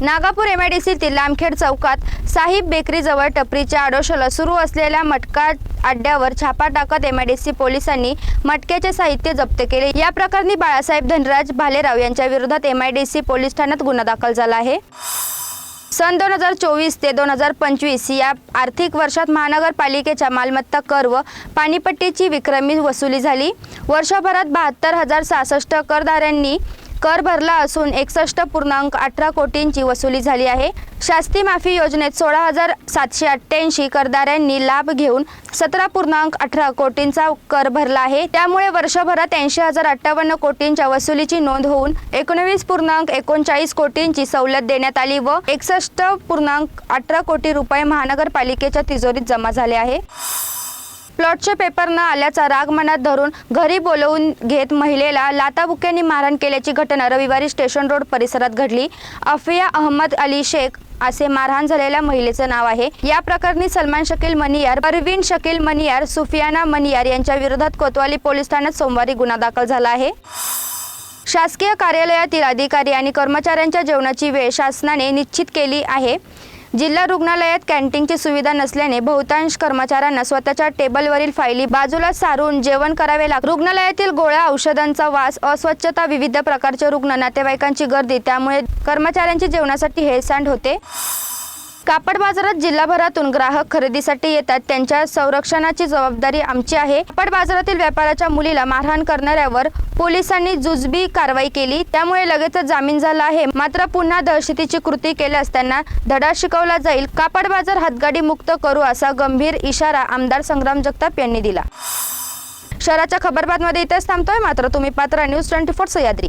नागापूर एमआयडीसीतील लामखेड चौकात साहिब बेकरीजवळ टपरीच्या आडोशाला सुरू असलेल्या मटका अड्ड्यावर छापा टाकत एमआयडीसी पोलिसांनी मटक्याचे साहित्य जप्त केले. या प्रकरणी बाळासाहेब धनराज भालेराव यांच्या विरोधात एमआयडीसी पोलीस ठाण्यात गुन्हा दाखल झाला आहे. सन दोन हजार चोवीस ते दोन हजार पंचवीस या आर्थिक वर्षात महानगरपालिकेच्या मालमत्ता कर व पाणीपट्टीची विक्रमी वसुली झाली. वर्षभरात बहात्तर हजार सहासष्ट करदाऱ्यांनी कर भरला असून एकसष्ट पूर्णांक अठरा कोटींची वसुली झाली आहे. शास्ती माफी योजनेत सोळा हजार सातशे अठ्ठ्याऐंशी करदाऱ्यांनी लाभ घेऊन सतरा पूर्णांक अठरा कोटींचा कर भरला आहे. त्यामुळे वर्षभरात ऐंशी हजार अठ्ठावन्न कोटींच्या वसुलीची नोंद होऊन एकोणवीस पूर्णांक एकोणचाळीस कोटींची सवलत देण्यात आली व एकसष्ट पूर्णांक अठरा कोटी रुपये महानगरपालिकेच्या तिजोरीत जमा झाले आहे. प्लॉटचे पेपर न आल्याचा राग मनात धरून घरी बोलवून घेत महिलेला लाताबुक्यांनी मारहाण केल्याची घटना रविवारी स्टेशन रोड परिसरात घडली. अफिया अहमद अली शेख असे मारहाण झालेल्या महिलेचं नाव आहे. या प्रकरणी सलमान शकील मनियार परवीन शकील मनियार सुफियाना मनियार यांच्या विरोधात कोतवाली पोलीस ठाण्यात सोमवारी गुन्हा दाखल झाला आहे. शासकीय कार्यालयातील अधिकारी आणि कर्मचाऱ्यांच्या जेवणाची वेळ शासनाने निश्चित केली आहे. जिल्हा रुग्णालयात कॅन्टीनची सुविधा नसल्याने बहुतांश कर्मचाऱ्यांना स्वतःच्या टेबलवरील फायली बाजूला सारून जेवण करावे लागते. रुग्णालयातील गोळ्या औषधांचा वास अस्वच्छता विविध प्रकारचे रुग्ण नातेवाईकांची गर्दी त्यामुळे कर्मचाऱ्यांची जेवणासाठी हेळसांड होते. कापड बाजारात जिल्हाभरातून ग्राहक खरेदीसाठी येतात. त्यांच्या संरक्षणाची जबाबदारी आमची आहे. कापड बाजारातील व्यापाराच्या मुलीला मारहाण करणाऱ्यावर पोलिसांनी जुजबी कारवाई केली. त्यामुळे लगेचच जामीन झाला आहे. मात्र पुन्हा दहशतीची कृती केल्यास त्यांना धडा शिकवला जाईल. कापड बाजार हातगाडी मुक्त करू असा गंभीर इशारा आमदार संग्राम जगताप यांनी दिला. शहराच्या खबरबातमध्ये इथेच थांबतोय. मात्र तुम्ही पात्र न्यूज ट्वेंटी फोर सह्याद्री.